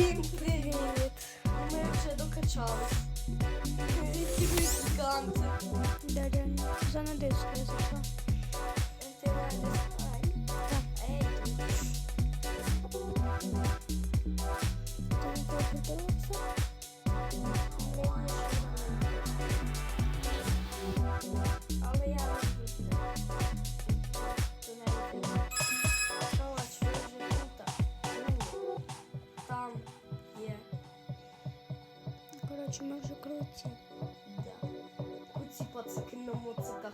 Привет! Мы уже докачались. Видите, мы гиганты. Да, да. Занадеюсь, я зашла. Это надо. Cepat, ya! Kutsipatsakın namutsuka.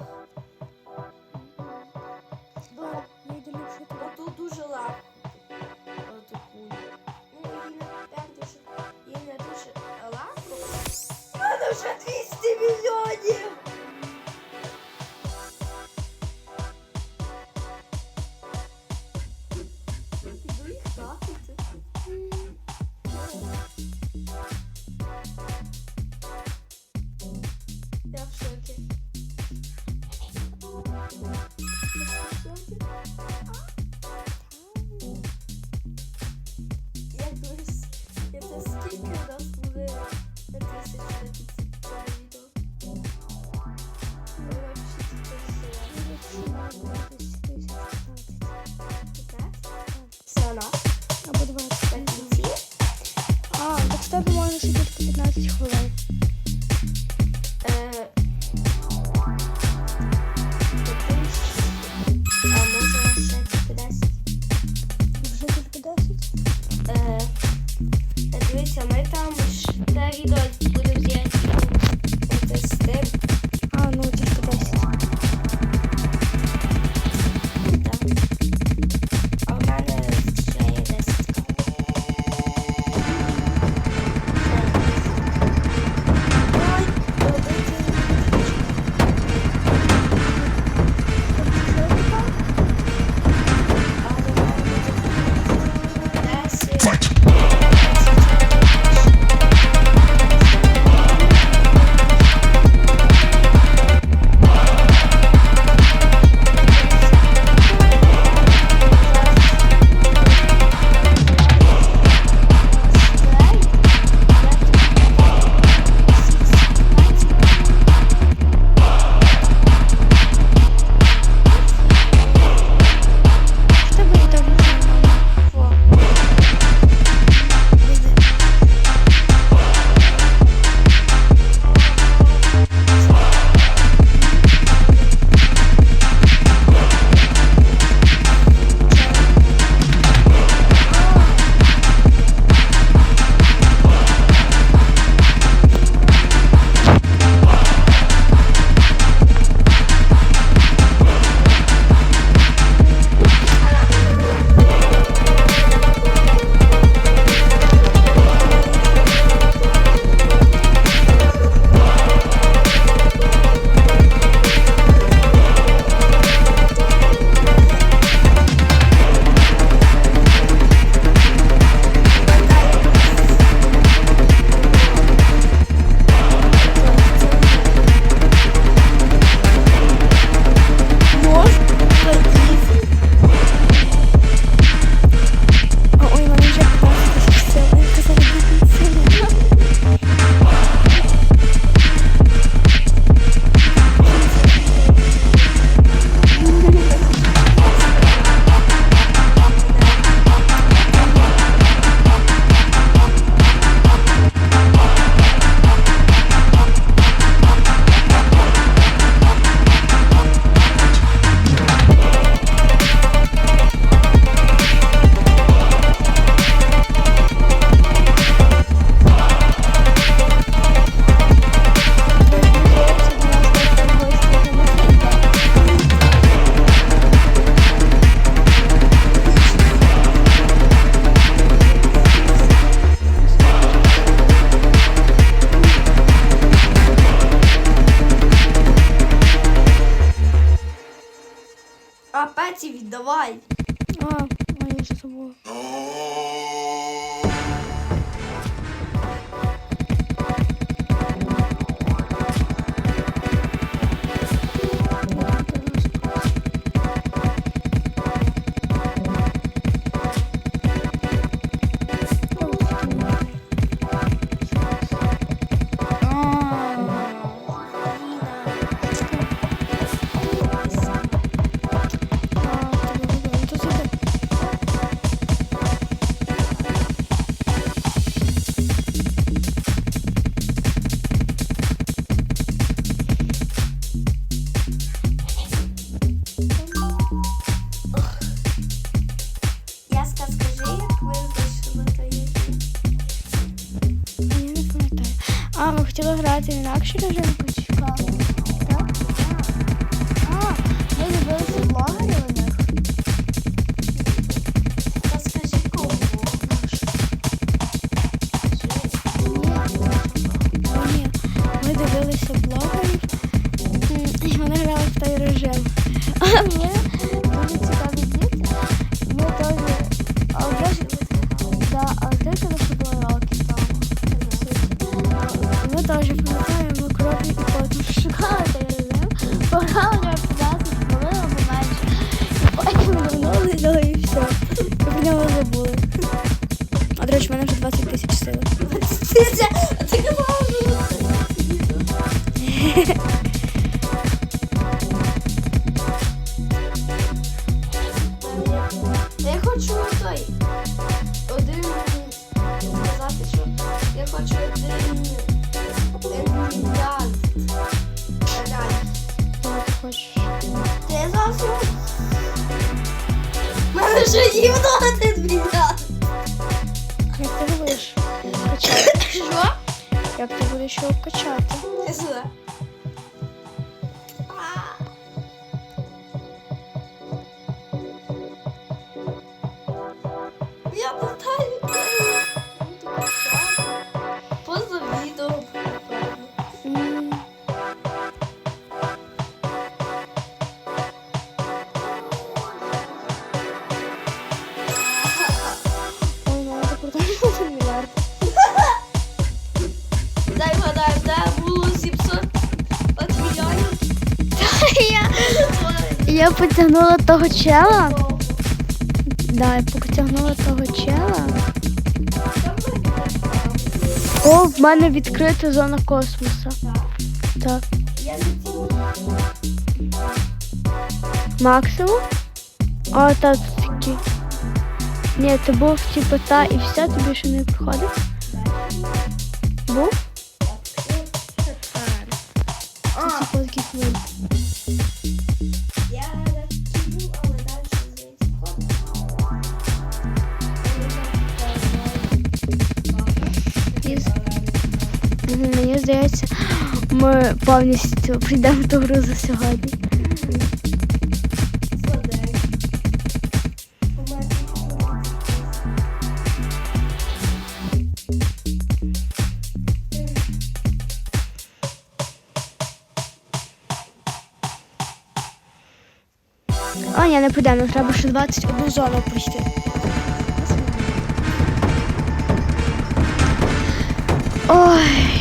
пеці віддавай. А, а я ще. хотіли грати в інакший режим почекали. Так? А, ми дивилися блогерів у них. Розкажи кого. Ні, ми дивилися блогерів, і вони грали в той режим. А ми дуже цікаві діти. Ми теж, але теж, да, але теж коли хочу той один сказати, що я хочу один ентузіаст. Ти зараз. У мене вже є один ентузіаст. Як ти будеш качати? Що? Як ти будеш його качати? Ти сюди. Я потягнула того чела. Да, я потягнула того чела. О, в мене відкрита зона космоса. Так. Максимум? А, та тут такі. Ні, ти був типу та і все, тобі ще не приходить? Був? А, Мені здається, ми повністю прийдемо в ту гру за сьогодні. А, ні, не прийдемо, треба ще 21 зону пройти. Ой.